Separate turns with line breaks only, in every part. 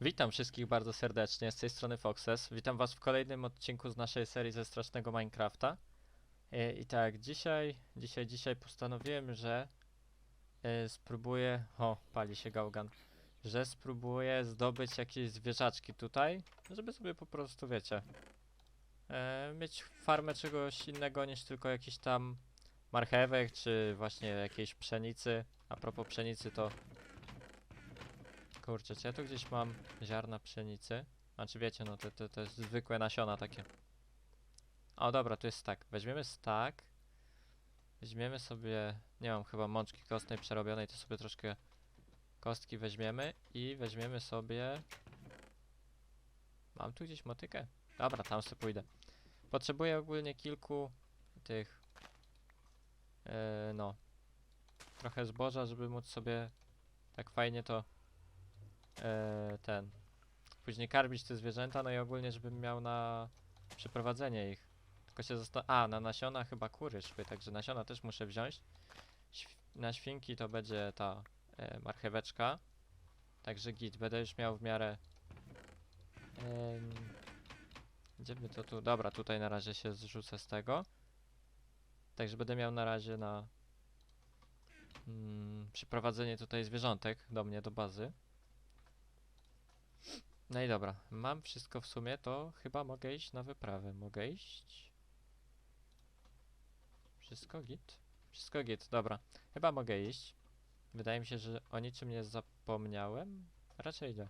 Witam wszystkich bardzo serdecznie, z tej strony Foxes. Witam was w kolejnym odcinku z naszej serii ze strasznego Minecrafta. E, I tak, dzisiaj, dzisiaj, dzisiaj postanowiłem, że e, spróbuję... O, pali się gałgan. Że spróbuję zdobyć jakieś zwierzaczki tutaj, żeby sobie po prostu, wiecie, e, mieć farmę czegoś innego niż tylko jakiś tam marchewek, czy właśnie jakiejś pszenicy. A propos pszenicy, to Kurczę, czy ja tu gdzieś mam ziarna pszenicy? Znaczy wiecie, no to, to, to jest zwykłe nasiona takie. O dobra, tu jest tak. Weźmiemy stak. Weźmiemy sobie, nie mam chyba mączki kostnej przerobionej, to sobie troszkę kostki weźmiemy i weźmiemy sobie... Mam tu gdzieś motykę? Dobra, tam sobie pójdę. Potrzebuję ogólnie kilku tych... Yy, no. Trochę zboża, żeby móc sobie tak fajnie to e, ten. Później karmić te zwierzęta, no i ogólnie, żebym miał na przeprowadzenie ich. Tylko się zosta... A, na nasiona chyba kury szły, także nasiona też muszę wziąć. Św na świnki to będzie ta e, marcheweczka. Także git, będę już miał w miarę... Em, gdzie by to tu? Dobra, tutaj na razie się zrzucę z tego. Także będę miał na razie na mm, przyprowadzenie tutaj zwierzątek do mnie, do bazy. No i dobra, mam wszystko w sumie, to chyba mogę iść na wyprawę. Mogę iść? Wszystko git? Wszystko git, dobra. Chyba mogę iść. Wydaje mi się, że o niczym nie zapomniałem. Raczej nie.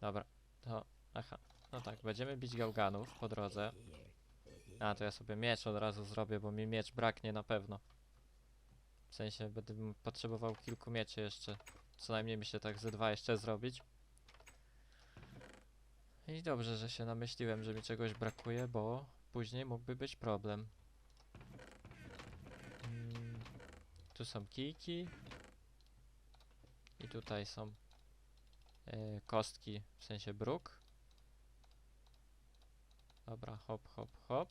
Dobra, to... Aha, no tak, będziemy bić gałganów po drodze. A, to ja sobie miecz od razu zrobię, bo mi miecz braknie na pewno. W sensie, będę potrzebował kilku mieczy jeszcze. Co najmniej myślę tak ze dwa jeszcze zrobić. I dobrze, że się namyśliłem, że mi czegoś brakuje, bo później mógłby być problem. Mm, tu są kijki. I tutaj są e, kostki, w sensie bruk. Dobra, hop, hop, hop.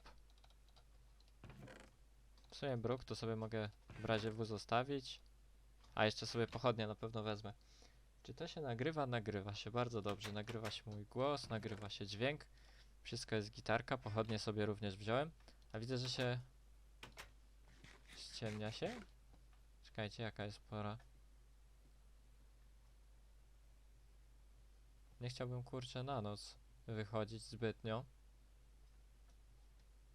W sumie bruk to sobie mogę w razie W zostawić. A jeszcze sobie pochodnie na pewno wezmę. Czy to się nagrywa? Nagrywa się bardzo dobrze. Nagrywa się mój głos, nagrywa się dźwięk. Wszystko jest gitarka, pochodnie sobie również wziąłem. A widzę, że się... Ściemnia się? Czekajcie, jaka jest pora? Nie chciałbym, kurczę, na noc wychodzić zbytnio.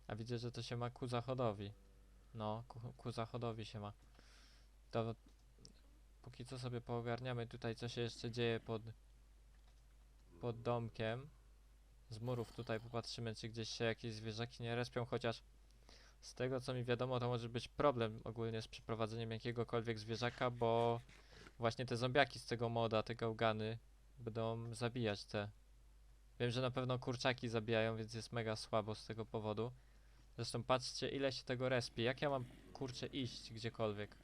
A widzę, że to się ma ku zachodowi. No, ku, ku zachodowi się ma. To póki co sobie poogarniamy tutaj, co się jeszcze dzieje pod, pod domkiem. Z murów tutaj popatrzymy, czy gdzieś się jakieś zwierzaki nie respią, chociaż z tego co mi wiadomo, to może być problem ogólnie z przeprowadzeniem jakiegokolwiek zwierzaka, bo właśnie te zombiaki z tego moda, te gałgany będą zabijać te. Wiem, że na pewno kurczaki zabijają, więc jest mega słabo z tego powodu. Zresztą patrzcie, ile się tego respi. Jak ja mam kurczę iść gdziekolwiek?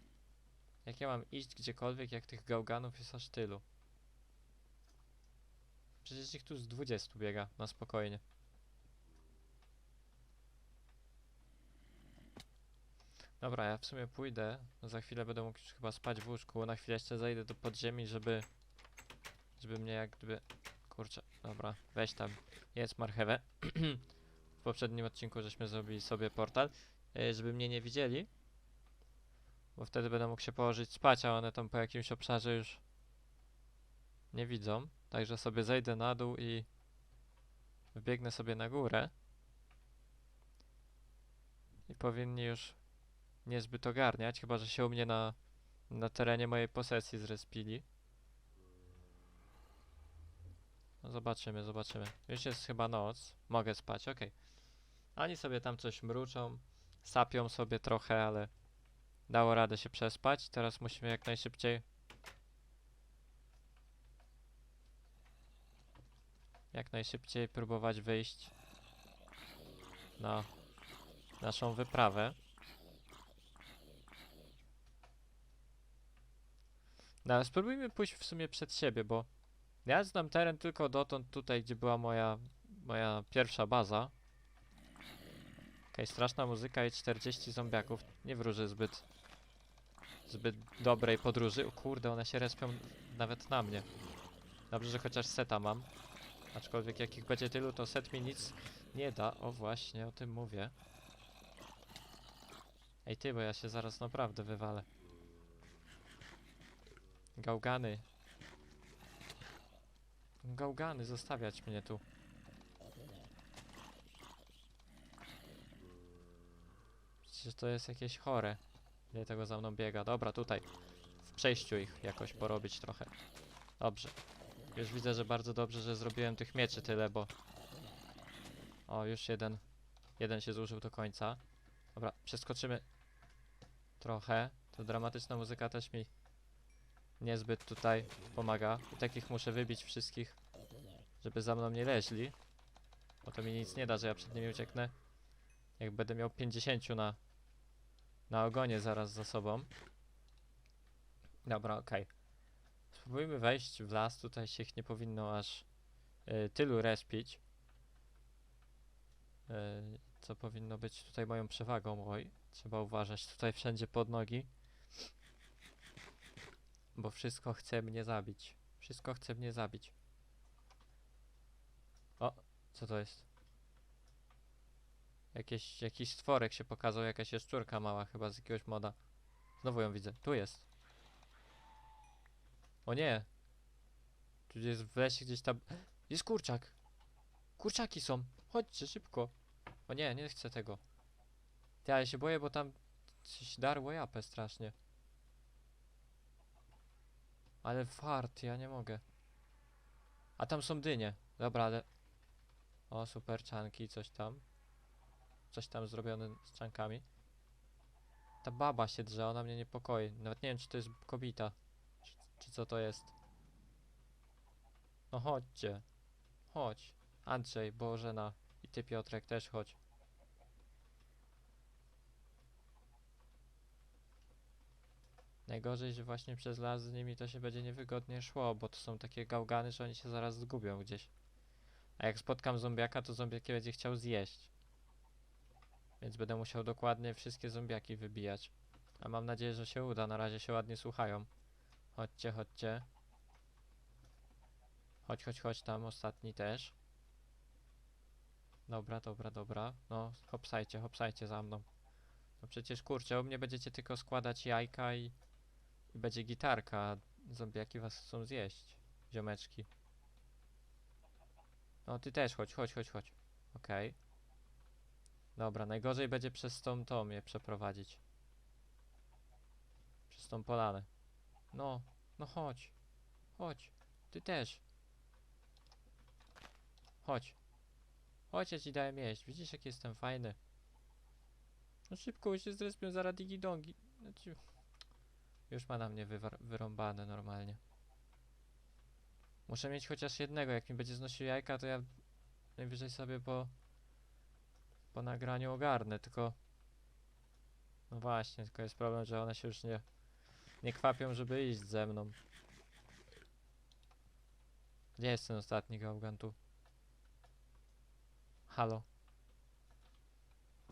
Jak ja mam iść gdziekolwiek, jak tych gałganów jest aż tylu? Przecież ich tu z 20 biega, na spokojnie. Dobra, ja w sumie pójdę. Za chwilę będę mógł już chyba spać w łóżku. Na chwilę jeszcze zejdę do podziemi, żeby... Żeby mnie jak gdyby... Kurczę, dobra, weź tam. Jest marchewę. w poprzednim odcinku żeśmy zrobili sobie portal, e, żeby mnie nie widzieli. Bo wtedy będę mógł się położyć spać, a one tam po jakimś obszarze już nie widzą. Także sobie zejdę na dół i wbiegnę sobie na górę. I powinni już niezbyt ogarniać, chyba że się u mnie na, na terenie mojej posesji zrespili. No zobaczymy, zobaczymy. Już jest chyba noc. Mogę spać, okej. Oni sobie tam coś mruczą, sapią sobie trochę, ale dało radę się przespać. Teraz musimy jak najszybciej jak najszybciej próbować wyjść na naszą wyprawę. No spróbujmy pójść w sumie przed siebie, bo ja znam teren tylko dotąd tutaj, gdzie była moja, moja pierwsza baza. Okej, straszna muzyka i 40 zombiaków. Nie wróży zbyt zbyt dobrej podróży. O kurde, one się respią nawet na mnie. Dobrze, że chociaż seta mam. Aczkolwiek jak ich będzie tylu, to set mi nic nie da. O właśnie, o tym mówię. Ej ty, bo ja się zaraz naprawdę wywalę. Gałgany. Gałgany, zostawiać mnie tu. Przecież to jest jakieś chore. Ile tego za mną biega. Dobra, tutaj. W przejściu ich jakoś porobić trochę. Dobrze. Już widzę, że bardzo dobrze, że zrobiłem tych mieczy tyle, bo... O, już jeden. Jeden się zużył do końca. Dobra, przeskoczymy trochę. To dramatyczna muzyka też mi niezbyt tutaj pomaga. I takich muszę wybić wszystkich, żeby za mną nie leźli. Bo to mi nic nie da, że ja przed nimi ucieknę. Jak będę miał 50 na, na ogonie zaraz za sobą. Dobra, okej. Spróbujmy wejść w las. Tutaj się ich nie powinno aż y, tylu respić. Y, co powinno być tutaj moją przewagą. Oj, trzeba uważać tutaj wszędzie pod nogi. Bo wszystko chce mnie zabić. Wszystko chce mnie zabić. O, co to jest? Jakieś, jakiś stworek się pokazał, jakaś jaszczurka mała chyba z jakiegoś moda. Znowu ją widzę. Tu jest. O nie. Tu jest w lesie gdzieś tam. Jest kurczak. Kurczaki są. Chodźcie szybko. O nie, nie chcę tego. Ale się boję, bo tam coś darło japę strasznie. Ale fart, ja nie mogę. A tam są dynie. Dobra, ale... O, super czanki, coś tam. Coś tam zrobione z czankami. Ta baba się drze, ona mnie niepokoi. Nawet nie wiem, czy to jest kobita. Czy, czy co to jest. No chodźcie. Chodź. Andrzej, Bożena i ty Piotrek też chodź. Najgorzej, że właśnie przez las z nimi to się będzie niewygodnie szło, bo to są takie gałgany, że oni się zaraz zgubią gdzieś. A jak spotkam zombiaka, to zombiaki będzie chciał zjeść. Więc będę musiał dokładnie wszystkie zombiaki wybijać. A mam nadzieję, że się uda. Na razie się ładnie słuchają. Chodźcie, chodźcie. Chodź, chodź, chodź tam, ostatni też. Dobra, dobra, dobra. No, hopsajcie, hopsajcie za mną. No przecież kurczę, u mnie będziecie tylko składać jajka i, i będzie gitarka, zombiaki was chcą zjeść. Ziomeczki. No ty też chodź, chodź, chodź, chodź. Okej. Dobra, najgorzej będzie przez tą tą je przeprowadzić. Przez tą polanę. No, no chodź. Chodź. Ty też. Chodź. Chodź, ja ci dałem jeść. Widzisz, jak jestem fajny. No szybko, już się zrespią zaraz digidongi. Znaczy... Już ma na mnie wyrąbane normalnie. Muszę mieć chociaż jednego. Jak mi będzie znosił jajka, to ja najwyżej sobie po, po nagraniu ogarnę, tylko... No właśnie, tylko jest problem, że one się już nie, nie kwapią, żeby iść ze mną. Gdzie jest ten ostatni gałgan tu? Halo?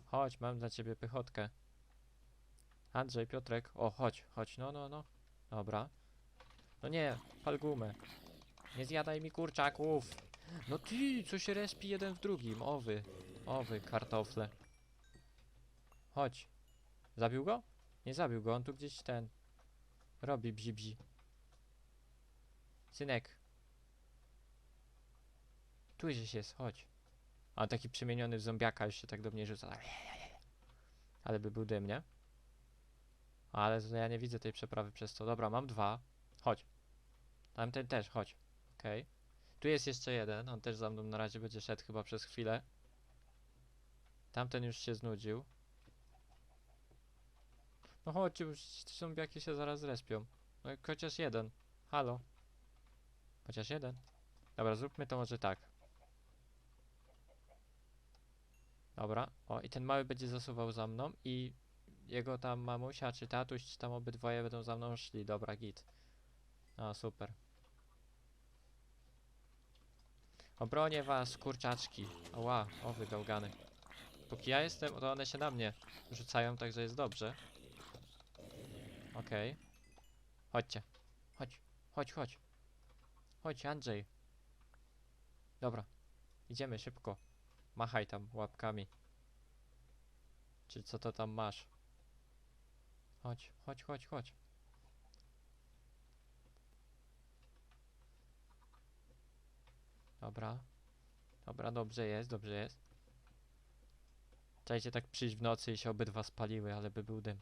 Chodź, mam dla ciebie pychotkę. Andrzej, Piotrek. O, chodź, chodź, no, no, no. Dobra. No nie, pal gumę. Nie zjadaj mi kurczaków. No ty, co się respi jeden w drugim. Owy, owy, kartofle. Chodź. Zabił go? Nie zabił go, on tu gdzieś ten... Robi bzi bzi. Synek. Tu gdzieś jest, chodź. A taki przemieniony w zombiaka już się tak do mnie rzuca. Ale by był dym, nie? Ale ja nie widzę tej przeprawy przez to. Dobra, mam dwa. Chodź. Tamten też, chodź. Okej. Tu jest jeszcze jeden. On też za mną na razie będzie szedł chyba przez chwilę. Tamten już się znudził. No chodźcie, już zombiaki się zaraz respią. No chociaż jeden. Halo. Chociaż jeden. Dobra, zróbmy to może tak. Dobra, o i ten mały będzie zasuwał za mną i jego tam mamusia czy tatuś, czy tam obydwoje będą za mną szli. Dobra, git. O, super. Obronię was, kurczaczki. Ła, o wygałgany. Póki ja jestem, to one się na mnie rzucają, także jest dobrze. Okej. Chodźcie. Chodź, chodź, chodź. Chodź, Andrzej. Dobra. Idziemy szybko. Machaj tam łapkami. Czy co to tam masz? Chodź, chodź, chodź, chodź. Dobra. Dobra, dobrze jest, dobrze jest. Czajcie tak przyjść w nocy i się obydwa spaliły, ale by był dym.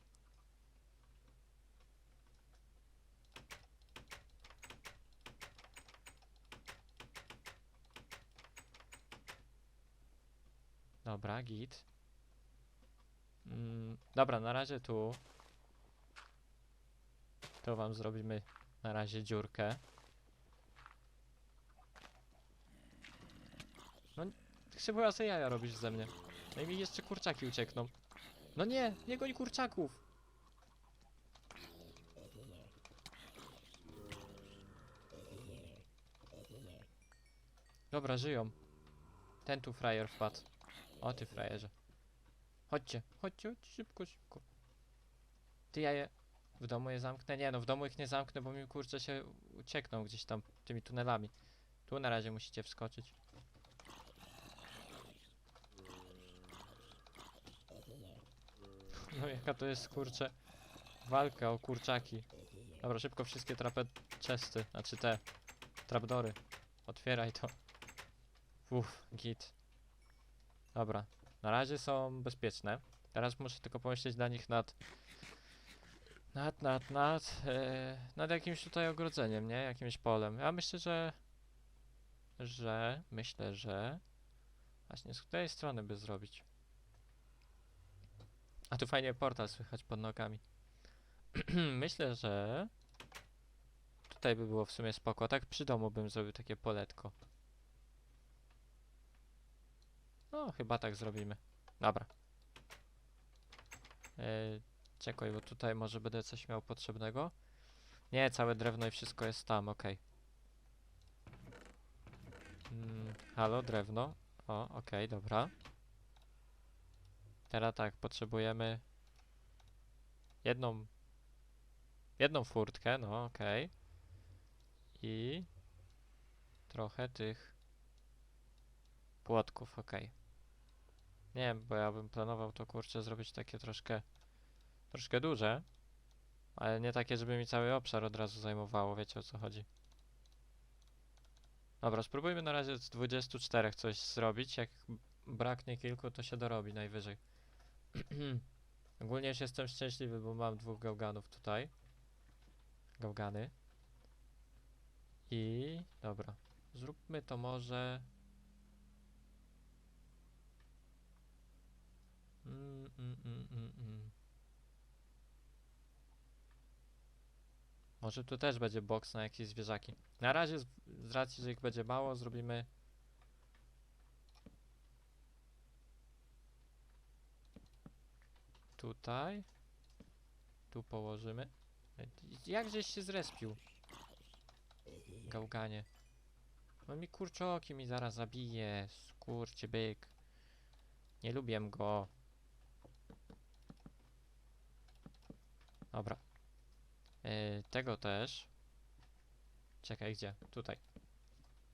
Dobra, git. Mm, dobra, na razie tu. To wam zrobimy na razie dziurkę. No, chyba za jaja robisz ze mnie. No i mi jeszcze kurczaki uciekną. No nie, nie goń kurczaków. Dobra, żyją. Ten tu frajer wpadł. O ty frajerze. Chodźcie, chodźcie, chodźcie, szybko, szybko. Ty ja je w domu je zamknę? Nie no, w domu ich nie zamknę, bo mi kurczę się uciekną gdzieś tam tymi tunelami. Tu na razie musicie wskoczyć. No jaka to jest kurczę walka o kurczaki. Dobra, szybko wszystkie trapet chesty, znaczy te trapdory. Otwieraj to. Uff, git. Dobra, na razie są bezpieczne. Teraz muszę tylko pomyśleć dla nich nad nad, nad, nad e, nad jakimś tutaj ogrodzeniem, nie? Jakimś polem. Ja myślę, że że myślę, że właśnie z której strony by zrobić. A tu fajnie portal słychać pod nogami. Myślę, że tutaj by było w sumie spoko. Tak przy domu bym zrobił takie poletko. No, chyba tak zrobimy. Dobra. Yy, czekaj, bo tutaj może będę coś miał potrzebnego. Nie, całe drewno i wszystko jest tam, okej. Mm, halo, drewno. O, okej, dobra. Teraz tak, potrzebujemy jedną jedną furtkę, no okej. I trochę tych płotków, okej. Nie wiem, bo ja bym planował to kurczę zrobić takie troszkę troszkę duże, ale nie takie, żeby mi cały obszar od razu zajmowało, wiecie o co chodzi. Dobra, spróbujmy na razie z 24 coś zrobić, jak braknie kilku, to się dorobi najwyżej. Ogólnie już jestem szczęśliwy, bo mam dwóch gałganów tutaj. Gałgany. I dobra. Zróbmy to może. Mm, mm, mm, mm, mm. Może tu też będzie boks na jakieś zwierzaki. Na razie z, z racji, że ich będzie mało, zrobimy Tutaj. Tu położymy. E, Jak żeś się zrespił? Gałganie. No mi kurczoki mi zaraz zabije. Skurcie byk. Nie lubię go. Dobra. E, tego też. Czekaj, gdzie? Tutaj.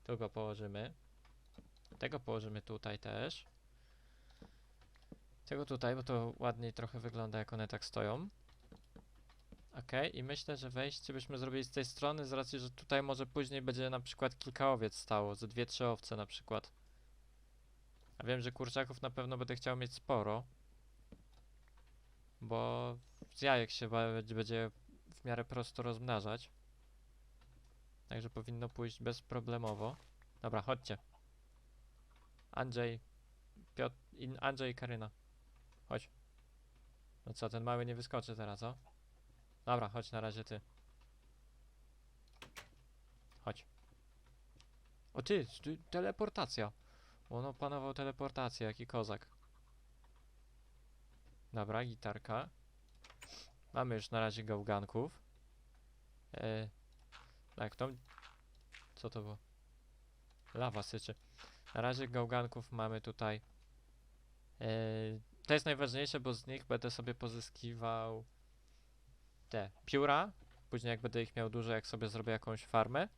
Tu go położymy. Tego położymy tutaj też. Tego tutaj, bo to ładniej trochę wygląda, jak one tak stoją. Ok, i myślę, że wejście byśmy zrobili z tej strony, z racji, że tutaj może później będzie na przykład kilka owiec stało, ze dwie, trzy owce na przykład. A wiem, że kurczaków na pewno będę chciał mieć sporo. Bo z jajek się będzie w miarę prosto rozmnażać. Także powinno pójść bezproblemowo. Dobra, chodźcie. Andrzej, Piotr, Andrzej i Karyna. Chodź. No co, ten mały nie wyskoczy teraz, o? Dobra, chodź na razie ty. Chodź. O ty, ty teleportacja. On opanował teleportację, jaki kozak. Dobra, gitarka. Mamy już na razie gałganków. E, tak, to... Co to było? Lawa syczy. Na razie gałganków mamy tutaj. E, to jest najważniejsze, bo z nich będę sobie pozyskiwał te pióra. Później jak będę ich miał dużo, jak sobie zrobię jakąś farmę.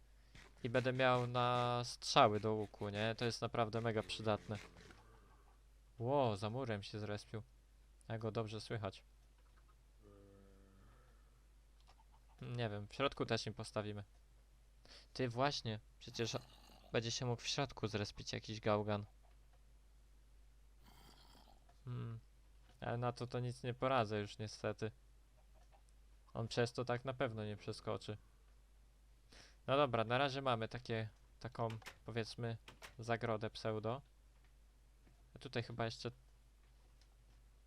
I będę miał na strzały do łuku, nie? To jest naprawdę mega przydatne. Ło, za murem się zrespił. Jak go dobrze słychać. Nie wiem, w środku też im postawimy. Ty właśnie, przecież będzie się mógł w środku zrespić jakiś gałgan. Hmm. Ale na to to nic nie poradzę już niestety. On przez to tak na pewno nie przeskoczy. No dobra, na razie mamy takie, taką powiedzmy zagrodę pseudo. A tutaj chyba jeszcze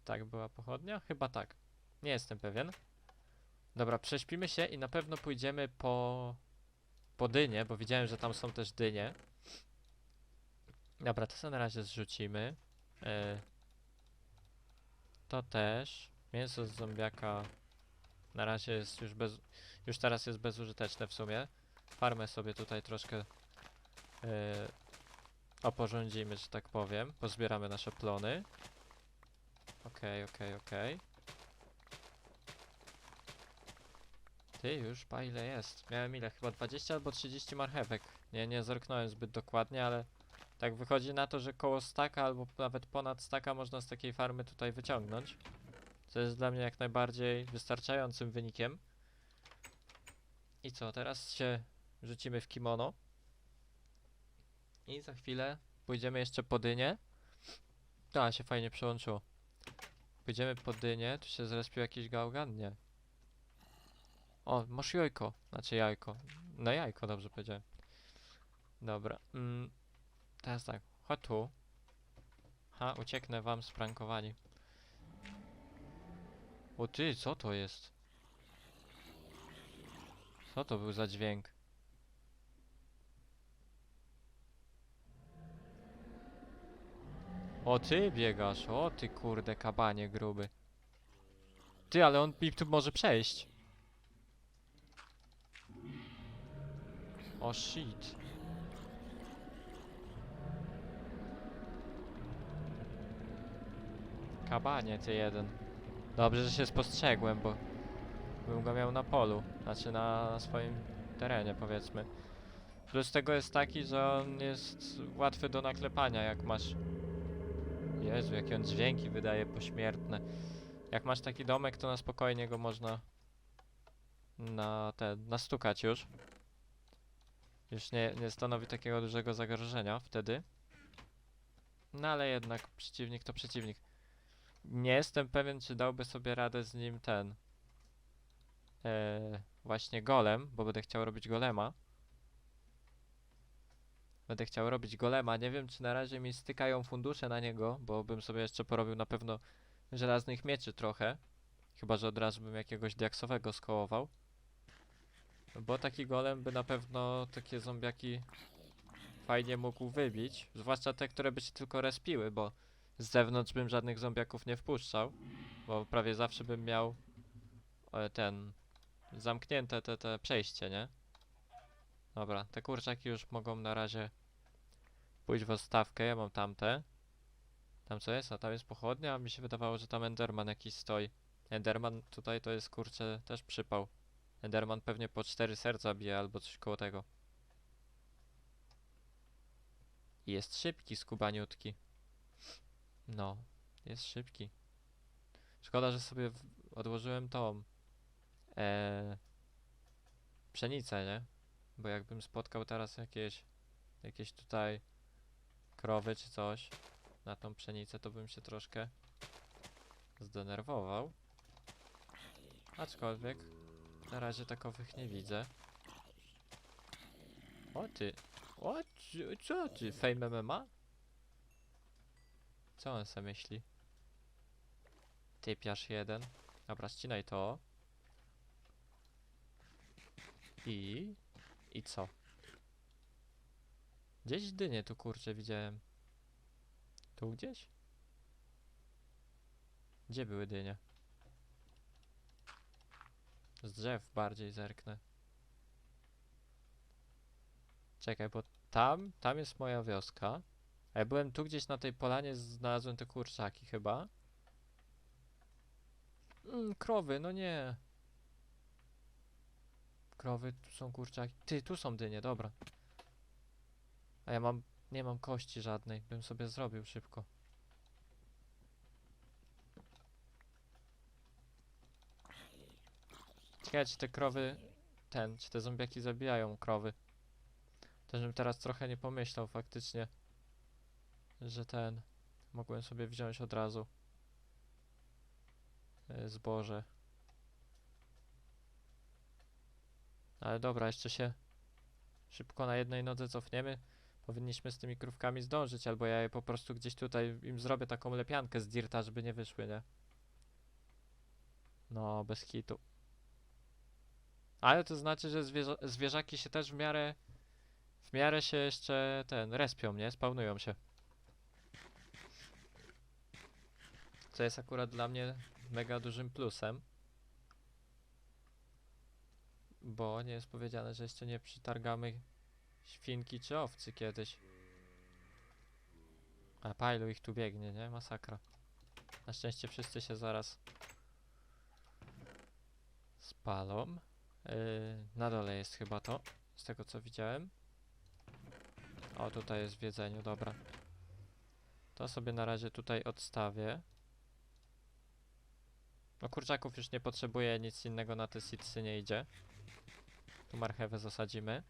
tak była pochodnia? Chyba tak. Nie jestem pewien. Dobra, prześpimy się i na pewno pójdziemy po, po dynie, bo widziałem, że tam są też dynie. Dobra, to sobie na razie zrzucimy. E, to też. Mięso z zombiaka na razie jest już bez... Już teraz jest bezużyteczne w sumie. Farmę sobie tutaj troszkę e, oporządzimy, że tak powiem. Pozbieramy nasze plony. Okej, okej, okej. Ty już, pa ile jest? Miałem ile? Chyba 20 albo 30 marchewek. Nie, nie zerknąłem zbyt dokładnie, ale tak wychodzi na to, że koło staka albo nawet ponad staka można z takiej farmy tutaj wyciągnąć. Co jest dla mnie jak najbardziej wystarczającym wynikiem. I co, teraz się rzucimy w kimono. I za chwilę pójdziemy jeszcze po dynię. A, się fajnie przełączyło. Pójdziemy po dynię, tu się zrespił jakiś gałgan? Nie. O, masz jajko. Znaczy jajko. No jajko, dobrze powiedziałem. Dobra. Mm, teraz tak, chodź tu. Ha, ucieknę wam sprankowani. O ty, co to jest? Co to był za dźwięk? O ty biegasz, o ty kurde kabanie gruby. Ty, ale on mi tu może przejść. O shit. Kabanie ty jeden. Dobrze, że się spostrzegłem, bo bym go miał na polu, znaczy na swoim terenie powiedzmy. Plus tego jest taki, że on jest łatwy do naklepania, jak masz... Jezu, jakie on dźwięki wydaje pośmiertne. Jak masz taki domek, to na spokojnie go można na te, nastukać już. Już nie, nie stanowi takiego dużego zagrożenia wtedy. No ale jednak przeciwnik to przeciwnik. Nie jestem pewien, czy dałby sobie radę z nim ten. Eee, właśnie golem, bo będę chciał robić golema. Będę chciał robić golema. Nie wiem, czy na razie mi stykają fundusze na niego, bo bym sobie jeszcze porobił na pewno żelaznych mieczy trochę. Chyba, że od razu bym jakiegoś diaksowego skołował. Bo taki golem by na pewno takie zombiaki fajnie mógł wybić. Zwłaszcza te, które by się tylko respiły, bo z zewnątrz bym żadnych zombiaków nie wpuszczał. Bo prawie zawsze bym miał e, ten zamknięte te, te przejście, nie? Dobra, te kurczaki już mogą na razie pójść w odstawkę. Ja mam tamte. Tam co jest? A tam jest pochodnia, a mi się wydawało, że tam Enderman jakiś stoi. Enderman tutaj to jest kurczę też przypał. Enderman pewnie po cztery serca bije albo coś koło tego. Jest szybki, skubaniutki. No, jest szybki. Szkoda, że sobie odłożyłem tą e, pszenicę, nie? Bo jakbym spotkał teraz jakieś jakieś tutaj krowy czy coś na tą pszenicę, to bym się troszkę zdenerwował. Aczkolwiek na razie takowych nie widzę. O ty, o ty, co ty, Fame MMA? Co on se myśli? Typiarz jeden. Dobra, ścinaj to. I... I co? Gdzieś dynie tu kurczę widziałem. Tu gdzieś? Gdzie były dynie? Z drzew bardziej zerknę. Czekaj, bo tam, tam jest moja wioska. A ja byłem tu gdzieś na tej polanie, znalazłem te kurczaki chyba. Mm, krowy, no nie. Krowy, tu są kurczaki. Ty, tu są dynie, dobra. A ja mam, nie mam kości żadnej, bym sobie zrobił szybko. Ciekawe, czy te krowy, ten, czy te zombiaki zabijają krowy. Też bym teraz trochę nie pomyślał faktycznie, że ten, mogłem sobie wziąć od razu e, zboże. Ale dobra, jeszcze się szybko na jednej nodze cofniemy. Powinniśmy z tymi krówkami zdążyć, albo ja je po prostu gdzieś tutaj im zrobię taką lepiankę z dirta, żeby nie wyszły, nie? No, bez kitu. Ale to znaczy, że zwierza zwierzaki się też w miarę w miarę się jeszcze ten respią, nie? Spawnują się. Co jest akurat dla mnie mega dużym plusem. Bo nie jest powiedziane, że jeszcze nie przytargamy świnki czy owcy kiedyś. A pajlu ich tu biegnie, nie? Masakra. Na szczęście wszyscy się zaraz spalą. Yy, na dole jest chyba to, z tego co widziałem. O, tutaj jest w jedzeniu, dobra. To sobie na razie tutaj odstawię. No kurczaków już nie potrzebuję, nic innego na te sitsy nie idzie. Tu marchewę zasadzimy,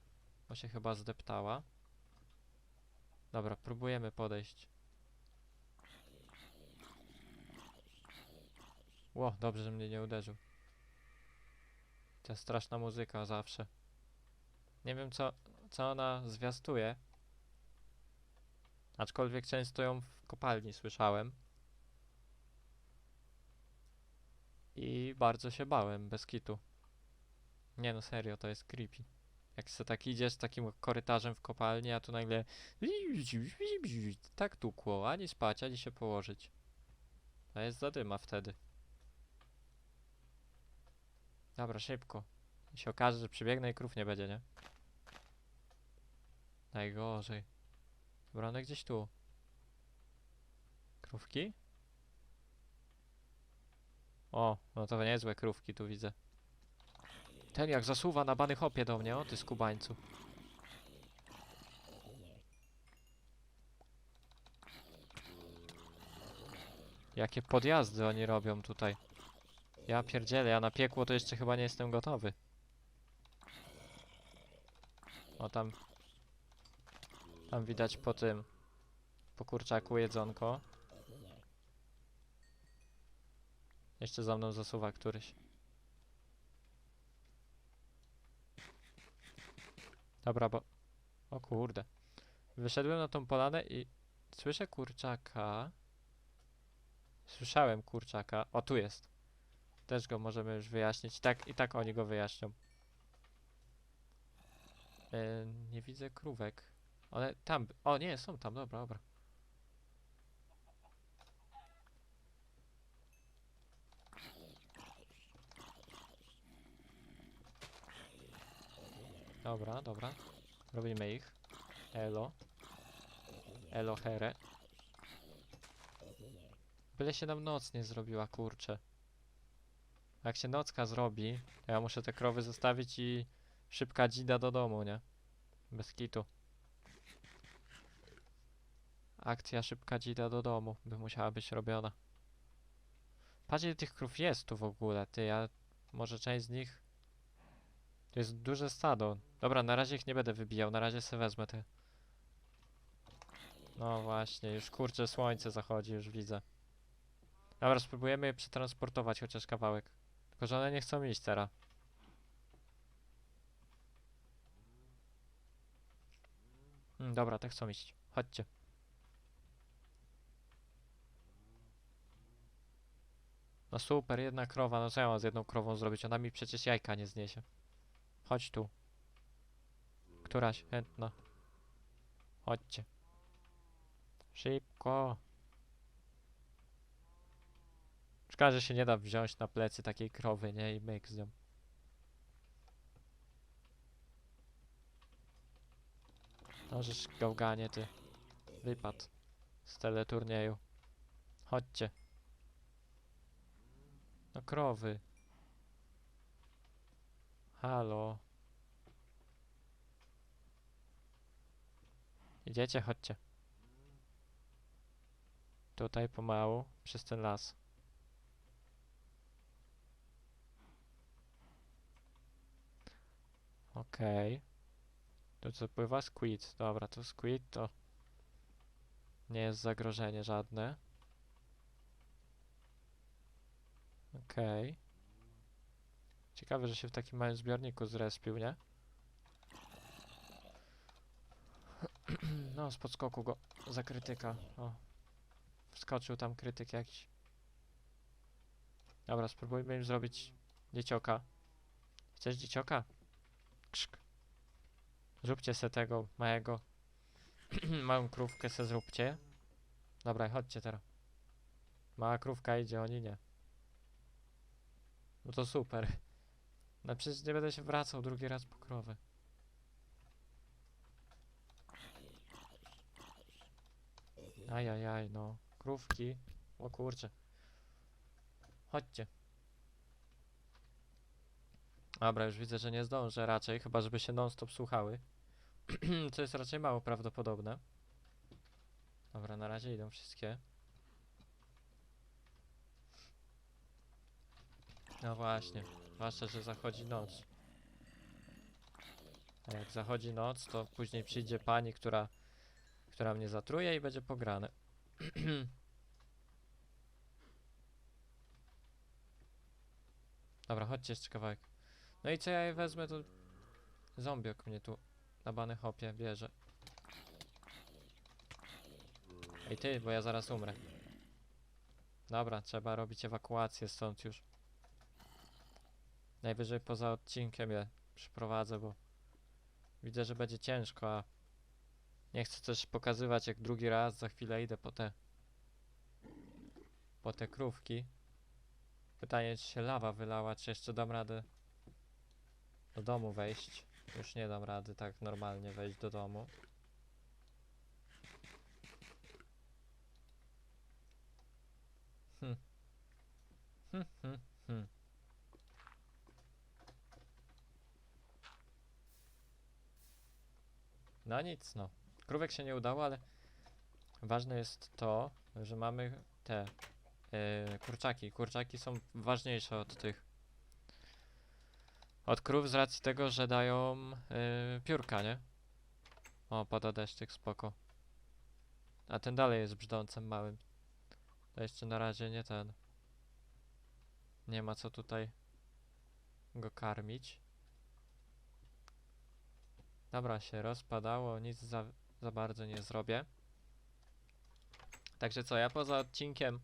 bo się chyba zdeptała. Dobra, próbujemy podejść. Ło, dobrze, że mnie nie uderzył. Ta straszna muzyka zawsze. Nie wiem co, co ona zwiastuje. Aczkolwiek często ją w kopalni słyszałem. I bardzo się bałem, bez kitu. Nie no, serio, to jest creepy. Jak se tak idziesz takim korytarzem w kopalni, a tu nagle tak tukło, ani spać, ani się położyć. To jest zadyma wtedy. Dobra, szybko. I się okaże, że przybiegnę i krów nie będzie, nie? Najgorzej. Dobra, one gdzieś tu. Krówki? O, no to niezłe krówki tu widzę. Ten jak zasuwa na bany hopie do mnie, o ty skubańcu. Jakie podjazdy oni robią tutaj. Ja pierdzielę, ja na piekło to jeszcze chyba nie jestem gotowy. O tam... Tam widać po tym... Po kurczaku jedzonko. Jeszcze za mną zasuwa któryś. Dobra, bo... O kurde. Wyszedłem na tą polanę i słyszę kurczaka. Słyszałem kurczaka. O, tu jest. Też go możemy już wyjaśnić. Tak, i tak oni go wyjaśnią. E, nie widzę krówek. One tam. O, nie, są tam. Dobra, dobra. Dobra, dobra. Robimy ich. Elo. Elo here. Byle się nam noc nie zrobiła, kurczę. Jak się nocka zrobi, to ja muszę te krowy zostawić i szybka dzida do domu, nie? Bez kitu. Akcja szybka dzida do domu by musiała być robiona. Patrz ile tych krów jest tu w ogóle, ty, ja... Może część z nich... To jest duże stado. Dobra, na razie ich nie będę wybijał, na razie sobie wezmę te... No właśnie, już kurczę słońce zachodzi, już widzę. Dobra, spróbujemy je przetransportować chociaż kawałek. Tylko, że one nie chcą iść teraz. Mm, dobra, te chcą iść. Chodźcie. No super, jedna krowa. No co ja mam z jedną krową zrobić? Ona mi przecież jajka nie zniesie. Chodź tu. Któraś chętna. Chodźcie. Szybko. Szkoda, że się nie da wziąć na plecy takiej krowy, nie? I myk z nią. Możesz gałganie ty. Wypad. Z teleturnieju. Chodźcie. No krowy. Halo. Idziecie, chodźcie. Tutaj pomału, przez ten las. Okej. Tu co pływa? Squid. Dobra, to squid to nie jest zagrożenie żadne. Okej. Ciekawe, że się w takim małym zbiorniku zrespił, nie? No, z podskoku go za krytyka. O. Wskoczył tam krytyk jakiś. Dobra, spróbujmy im zrobić dziecioka. Chcesz dziecioka? Krzyk. Zróbcie se tego małego. Małą krówkę se zróbcie. Dobra, chodźcie teraz. Mała krówka idzie, oni nie. No to super. No przecież nie będę się wracał drugi raz po krowę. Ajajaj, no. Krówki. O kurczę. Chodźcie. Dobra, już widzę, że nie zdążę raczej, chyba żeby się non-stop słuchały. Co jest raczej mało prawdopodobne. Dobra, na razie idą wszystkie. No właśnie, zwłaszcza, że zachodzi noc. A jak zachodzi noc, to później przyjdzie pani, która, która mnie zatruje i będzie pograne. Dobra, chodźcie jeszcze kawałek. No i co ja je wezmę, to zombiok mnie tu na bany hopie bierze. Ej ty, bo ja zaraz umrę. Dobra, trzeba robić ewakuację stąd już. Najwyżej poza odcinkiem je przyprowadzę, bo widzę, że będzie ciężko, a nie chcę też pokazywać jak drugi raz za chwilę idę po te po te krówki. Pytanie, czy się lawa wylała, czy jeszcze dam radę do domu wejść. Już nie dam rady tak normalnie wejść do domu. Hm. Hm, hm, hm. No nic, no. Krówek się nie udało, ale ważne jest to, że mamy te e, kurczaki. Kurczaki są ważniejsze od tych od krów z racji tego, że dają e, piórka, nie? O, pada deszczyk, spoko. A ten dalej jest brzdącem małym. To jeszcze na razie nie ten. Nie ma co tutaj go karmić. Dobra, się rozpadało, nic za, za bardzo nie zrobię. Także co, ja poza odcinkiem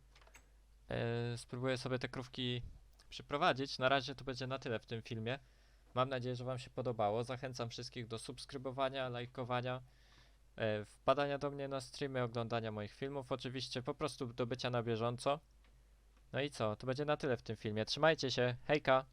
yy, spróbuję sobie te krówki przyprowadzić. Na razie to będzie na tyle w tym filmie. Mam nadzieję, że Wam się podobało. Zachęcam wszystkich do subskrybowania, lajkowania, yy, wpadania do mnie na streamy, oglądania moich filmów. Oczywiście po prostu do bycia na bieżąco. No i co, to będzie na tyle w tym filmie. Trzymajcie się, hejka!